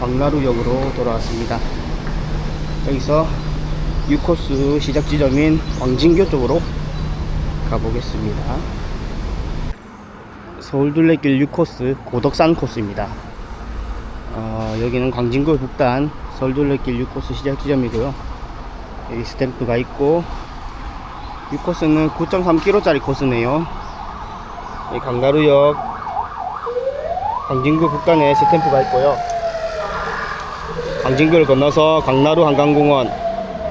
광나루역으로 돌아왔습니다. 여기서 6코스 시작 지점인 광진교 쪽으로 가보겠습니다. 서울 둘레길 6코스 고덕산 코스입니다. 어, 여기는 광진구 북단 서울 둘레길 6코스 시작 지점이고요. 여기 스탬프가 있고 6코스는 9.3km짜리 코스네요. 이 강가루역 광진구 북단에 스탬프가 있고요. 광진구를 건너서 강나루 한강공원,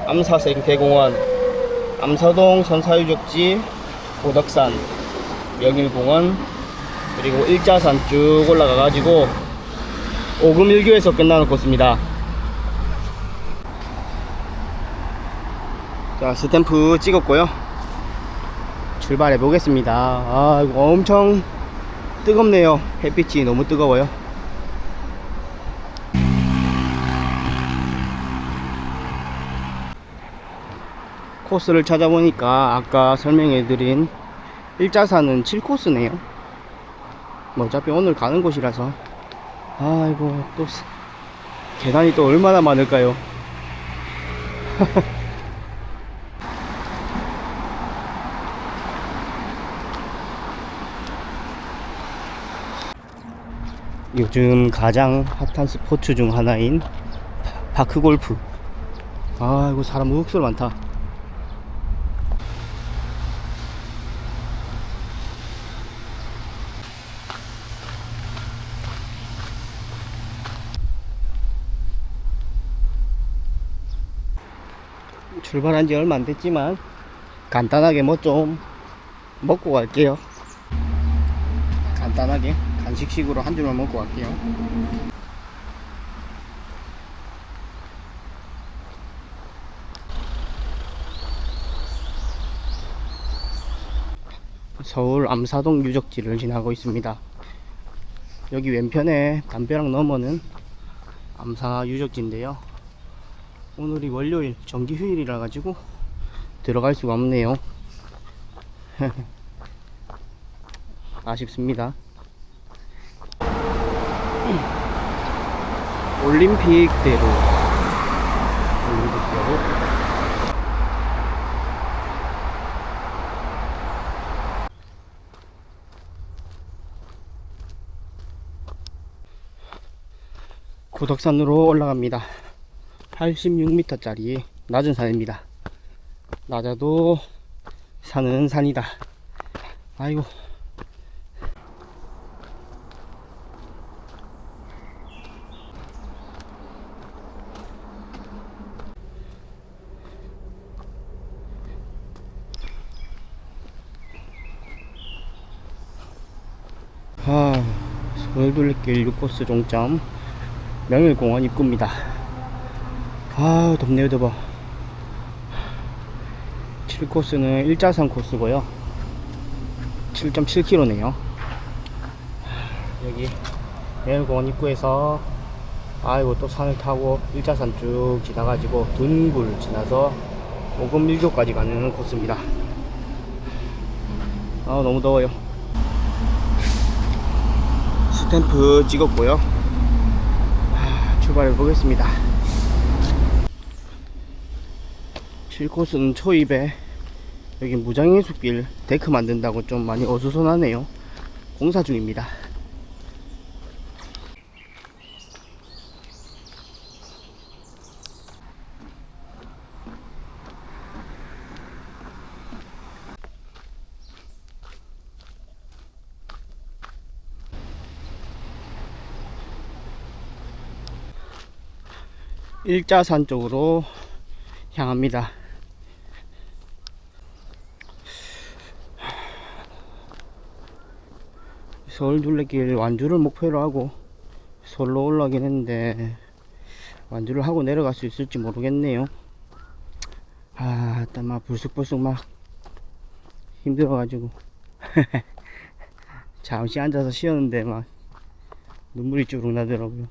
암사생태공원, 암사동 선사유적지, 고덕산, 명일공원, 그리고 일자산 쭉 올라가가지고 오금일교에서 끝나는 코스입니다. 자, 스탬프 찍었고요. 출발해 보겠습니다. 아, 엄청 뜨겁네요. 햇빛이 너무 뜨거워요. 코스를 찾아보니까 아까 설명해드린 일자산은 7코스네요. 뭐 어차피 오늘 가는 곳이라서 아이고 또 스- 계단이 또 얼마나 많을까요? 요즘 가장 핫한 스포츠 중 하나인 파- 파크 골프. 아이고 사람 무국수로 많다. 출발한 지 얼마 안 됐지만 간단하게 뭐 좀 먹고 갈게요. 간단하게 간식식으로 한 줄만 먹고 갈게요. 서울 암사동 유적지를 지나고 있습니다. 여기 왼편에 담벼락 너머는 암사 유적지인데요. 오늘이 월요일 정기 휴일이라 가지고 들어갈 수가 없네요. 아쉽습니다. 올림픽대로 올림픽대로 고덕산으로 올라갑니다. 86m짜리 낮은 산입니다. 낮아도 산은 산이다. 아이고. 아, 서울둘레길 6코스 종점 명일공원 입구입니다. 아 덥네요 더워 7코스는 일자산 코스고요. 7.7km네요. 여기 매일공원 입구에서 아이고 또 산을 타고 일자산 쭉 지나가지고 둔굴 지나서 오금밀교까지 가는 코스입니다. 아 너무 더워요. 스탬프 찍었고요. 아, 출발해 보겠습니다 7코스는 초입에 여기 무장의 숲길 데크 만든다고 좀 많이 어수선하네요. 공사 중입니다. 일자산 쪽으로 향합니다 서울 둘레길 완주를 목표로 하고 서울로 올라가긴 했는데 완주를 하고 내려갈 수 있을지 모르겠네요. 아, 일단 막 불쑥불쑥 막 힘들어 가지고. 잠시 앉아서 쉬었는데 막 눈물이 쭈룩 나더라고요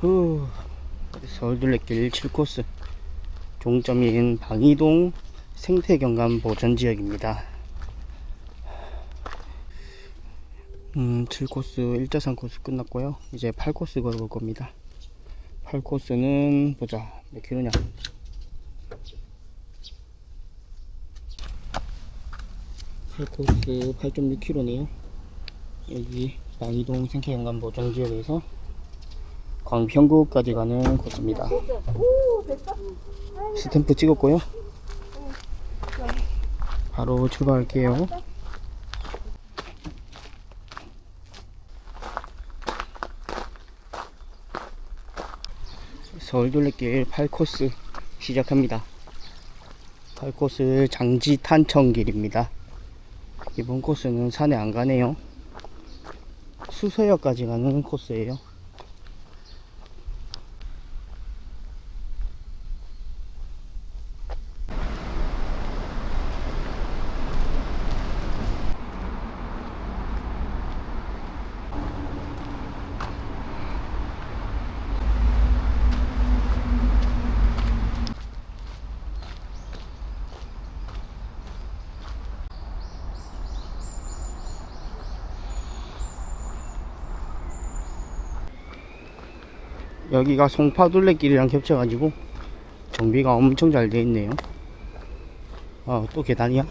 후, 서울둘레길 7코스 종점인 방이동 생태경관 보전지역입니다. 음, 7코스 1자산 코스 끝났고요. 이제 8코스 걸어볼 겁니다. 8코스는 보자 몇 킬로냐? 팔코스 8.6km네요. 여기 방이동 생태경관 보전지역에서 광평구까지 가는 코스입니다. 스탬프 찍었고요. 바로 출발할게요. 서울 둘레길 8코스 시작합니다. 8코스 장지 탄천길입니다. 이번 코스는 산에 안 가네요. 수서역까지 가는 코스예요. 여기가 송파둘레길이랑 겹쳐가지고 정비가 엄청 잘 돼 있네요. 아, 또 계단이야?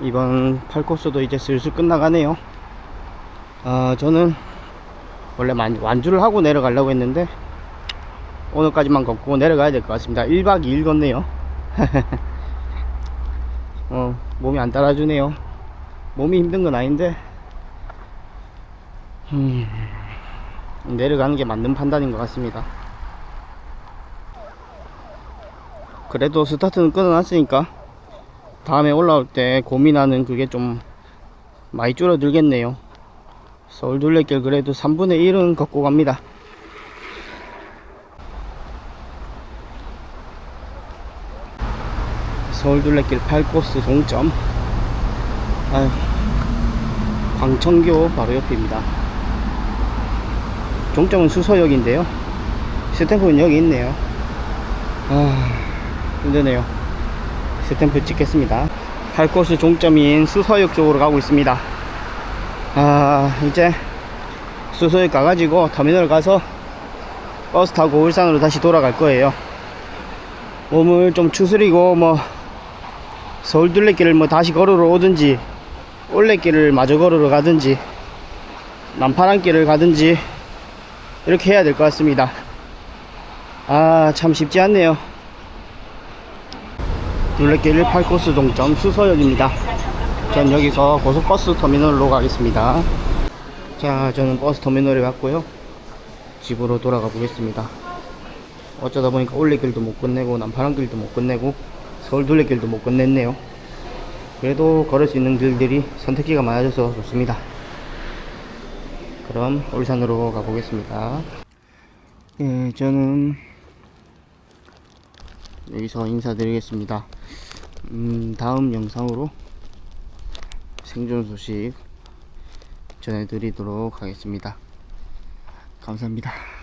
이번 8코스도 이제 슬슬 끝나가네요. 아, 저는 원래 만- 완주를 하고 내려가려고 했는데 오늘까지만 걷고 내려가야 될 것 같습니다. 1박 2일 걷네요. 어, 몸이 안 따라주네요. 몸이 힘든 건 아닌데 음, 내려가는 게 맞는 판단인 것 같습니다. 그래도 스타트는 끊어놨으니까 다음에 올라올 때 고민하는 그게 좀 많이 줄어들겠네요. 서울 둘레길 그래도 3분의 1은 걷고 갑니다. 서울 둘레길 8코스 동점. 아유, 광천교 바로 옆입니다. 종점은 수서역인데요. 스탬프는 여기 있네요. 아, 힘드네요. 스탬프 찍겠습니다. 8코스 종점인 수서역 쪽으로 가고 있습니다. 아 이제 수소에 가가지고 터미널 가서 버스 타고 울산으로 다시 돌아갈 거예요. 몸을 좀 추스리고 뭐 서울 둘레길을 뭐 다시 걸으러 오든지 올레길을 마저 걸으러 가든지 남파랑길을 가든지 이렇게 해야 될 것 같습니다. 아 참 쉽지 않네요. 둘레길 8코스 동점 수서역입니다 전 여기서 고속버스 터미널로 가겠습니다. 자, 저는 버스 터미널에 왔고요. 집으로 돌아가 보겠습니다. 어쩌다 보니까 올레길도 못 끝내고 남파랑길도 못 끝내고 서울 둘레길도 못 끝냈네요. 그래도 걸을 수 있는 길들이 선택지가 많아져서 좋습니다. 그럼 울산으로 가보겠습니다. 예, 저는 여기서 인사드리겠습니다. 음, 다음 영상으로 생존 소식 전해드리도록 하겠습니다. 감사합니다.